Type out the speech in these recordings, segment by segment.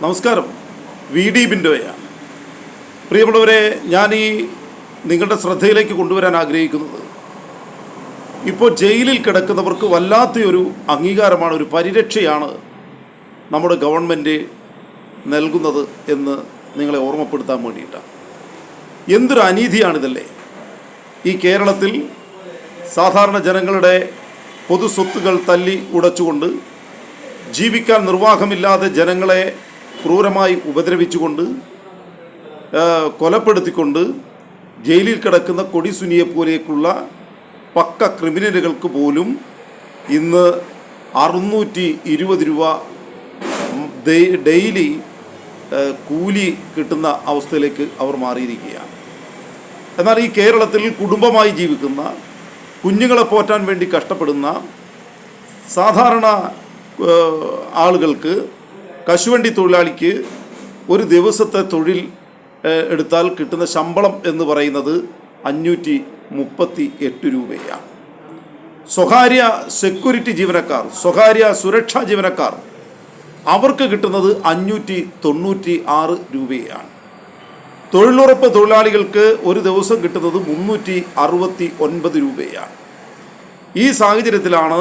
നമസ്കാരം. V D ബിൻഡോയാണ് പ്രിയമുള്ളവരെ ഞാൻ ഈ നിങ്ങളുടെ ശ്രദ്ധയിലേക്ക് കൊണ്ടുവരാൻ ആഗ്രഹിക്കുന്നത് ഇപ്പോൾ ജയിലിൽ കിടക്കുന്നവർക്ക് വല്ലാത്തൊരു അംഗീകാരമാണ് ഒരു പരിരക്ഷയാണ് നമ്മുടെ ഗവൺമെന്റ് നൽകുന്നത് എന്ന് നിങ്ങളെ ഓർമ്മപ്പെടുത്താൻ വേണ്ടിയിട്ടാണ്. എന്തൊരു അനീതിയാണിതല്ലേ? ഈ കേരളത്തിൽ സാധാരണ ജനങ്ങളുടെ പൊതു സ്വത്തുകൾ തല്ലി ഉടച്ചുകൊണ്ട് ജീവിക്കാൻ നിർവാഹമില്ലാതെ ജനങ്ങളെ ക്രൂരമായി ഉപദ്രവിച്ചുകൊണ്ട് കൊലപ്പെടുത്തിക്കൊണ്ട് ജയിലിൽ കിടക്കുന്ന കൊടിസുനിയെ പോലെയൊക്കെയുള്ള പക്ക ക്രിമിനലുകൾക്ക് പോലും ഇന്ന് അറുന്നൂറ്റി ഇരുപത് രൂപ ഡെയിലി കൂലി കിട്ടുന്ന അവസ്ഥയിലേക്ക് അവർ മാറിയിരിക്കുകയാണ്. എന്നാൽ ഈ കേരളത്തിൽ കുടുംബമായി ജീവിക്കുന്ന കുഞ്ഞുങ്ങളെ പോറ്റാൻ വേണ്ടി കഷ്ടപ്പെടുന്ന സാധാരണ ആളുകൾക്ക് കശുവണ്ടി തൊഴിലാളിക്ക് ഒരു ദിവസത്തെ തൊഴിൽ എടുത്താൽ കിട്ടുന്ന ശമ്പളം എന്ന് പറയുന്നത് അഞ്ഞൂറ്റി മുപ്പത്തി എട്ട് രൂപയാണ്. സ്വകാര്യ സെക്യൂരിറ്റി ജീവനക്കാർ സ്വകാര്യ സുരക്ഷാ ജീവനക്കാർ അവർക്ക് കിട്ടുന്നത് അഞ്ഞൂറ്റി തൊണ്ണൂറ്റി ആറ് രൂപയാണ്. തൊഴിലുറപ്പ് തൊഴിലാളികൾക്ക് ഒരു ദിവസം കിട്ടുന്നത് മുന്നൂറ്റി അറുപത്തി ഒൻപത് രൂപയാണ്. ഈ സാഹചര്യത്തിലാണ്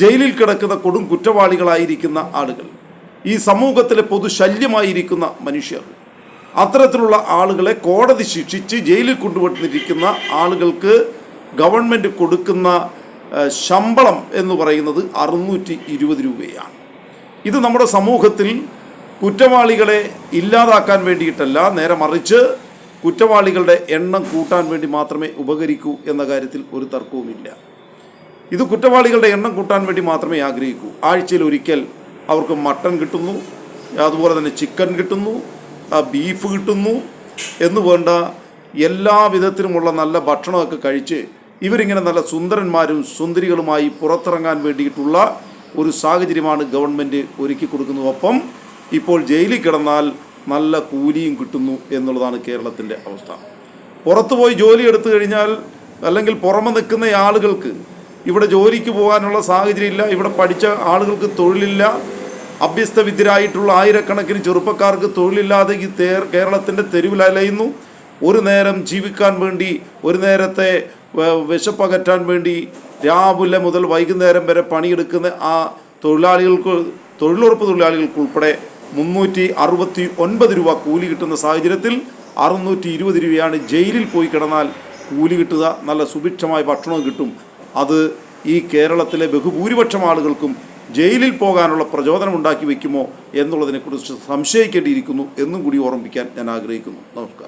ജയിലിൽ കിടക്കുന്ന കൊടും കുറ്റവാളികളായിരിക്കുന്ന ആളുകൾ ഈ സമൂഹത്തിലെ പൊതുശല്യമായിരിക്കുന്ന മനുഷ്യർ. അത്തരത്തിലുള്ള ആളുകളെ കോടതി ശിക്ഷിച്ച് ജയിലിൽ കൊണ്ടുപോയിട്ടിരിക്കുന്ന ആളുകൾക്ക് ഗവൺമെന്റ് കൊടുക്കുന്ന ശമ്പളം എന്ന് പറയുന്നത് അറുന്നൂറ്റി ഇരുപത് രൂപയാണ്. ഇത് നമ്മുടെ സമൂഹത്തിൽ കുറ്റവാളികളെ ഇല്ലാതാക്കാൻ വേണ്ടിയിട്ടല്ല നേരെ മറിച്ച് കുറ്റവാളികളുടെ എണ്ണം കൂട്ടാൻ വേണ്ടി മാത്രമേ ഉപകരിക്കൂ എന്ന കാര്യത്തിൽ ഒരു തർക്കവുമില്ല. ഇത് കുറ്റവാളികളുടെ എണ്ണം കൂട്ടാൻ വേണ്ടി മാത്രമേ ആഗ്രഹിക്കൂ. ആഴ്ചയിൽ ഒരിക്കൽ അവർക്ക് മട്ടൺ കിട്ടുന്നു അതുപോലെ തന്നെ ചിക്കൻ കിട്ടുന്നു ബീഫ് കിട്ടുന്നു എന്ന് വേണ്ട എല്ലാ വിധത്തിലുമുള്ള നല്ല ഭക്ഷണമൊക്കെ കഴിച്ച് ഇവരിങ്ങനെ നല്ല സുന്ദരന്മാരും സുന്ദരികളുമായി പുറത്തിറങ്ങാൻ വേണ്ടിയിട്ടുള്ള ഒരു സാഹചര്യമാണ് ഗവൺമെന്റ് ഒരുക്കി കൊടുക്കുന്നത്. ഒപ്പം ഇപ്പോൾ ജയിലിൽ കിടന്നാൽ നല്ല കൂലിയും കിട്ടുന്നു എന്നുള്ളതാണ് കേരളത്തിന്റെ അവസ്ഥ. പുറത്തുപോയി ജോലി എടുത്തു കഴിഞ്ഞാൽ അല്ലെങ്കിൽ പുറമെ നിൽക്കുന്ന ആളുകൾക്ക് ഇവിടെ ജോലിക്ക് പോകാനുള്ള സാഹചര്യം ഇല്ല ഇവിടെ പഠിച്ച ആളുകൾക്ക് തൊഴിലില്ല. അഭ്യസ്തവിദ്യരായിട്ടുള്ള ആയിരക്കണക്കിന് ചെറുപ്പക്കാർക്ക് തൊഴിലില്ലാതെ ഈ കേരളത്തിന്റെ തെരുവിൽ അലയുന്നു. ഒരു നേരം ജീവിക്കാൻ വേണ്ടി ഒരു നേരത്തെ വിശപ്പകറ്റാൻ വേണ്ടി രാവിലെ മുതൽ വൈകുന്നേരം വരെ പണിയെടുക്കുന്ന ആ തൊഴിലാളികൾക്ക് തൊഴിലുറപ്പ് തൊഴിലാളികൾക്ക് ഉൾപ്പെടെ മുന്നൂറ്റി അറുപത്തി ഒൻപത് രൂപ കൂലി കിട്ടുന്ന സാഹചര്യത്തിൽ അറുന്നൂറ്റി ഇരുപത് രൂപയാണ് ജയിലിൽ പോയി കിടന്നാൽ കൂലി കിട്ടുക. നല്ല സുഭിക്ഷമായ ഭക്ഷണവും കിട്ടും. അത് ഈ കേരളത്തിലെ ബഹുഭൂരിപക്ഷം ആളുകൾക്കും ജയിലിൽ പോകാനുള്ള പ്രചോദനം ഉണ്ടാക്കി വയ്ക്കുമോ എന്നുള്ളതിനെക്കുറിച്ച് സംശയിക്കേണ്ടിയിരിക്കുന്നു എന്നും കൂടി ഓർമ്മിക്കാൻ ഞാൻ ആഗ്രഹിക്കുന്നു. നമസ്കാരം.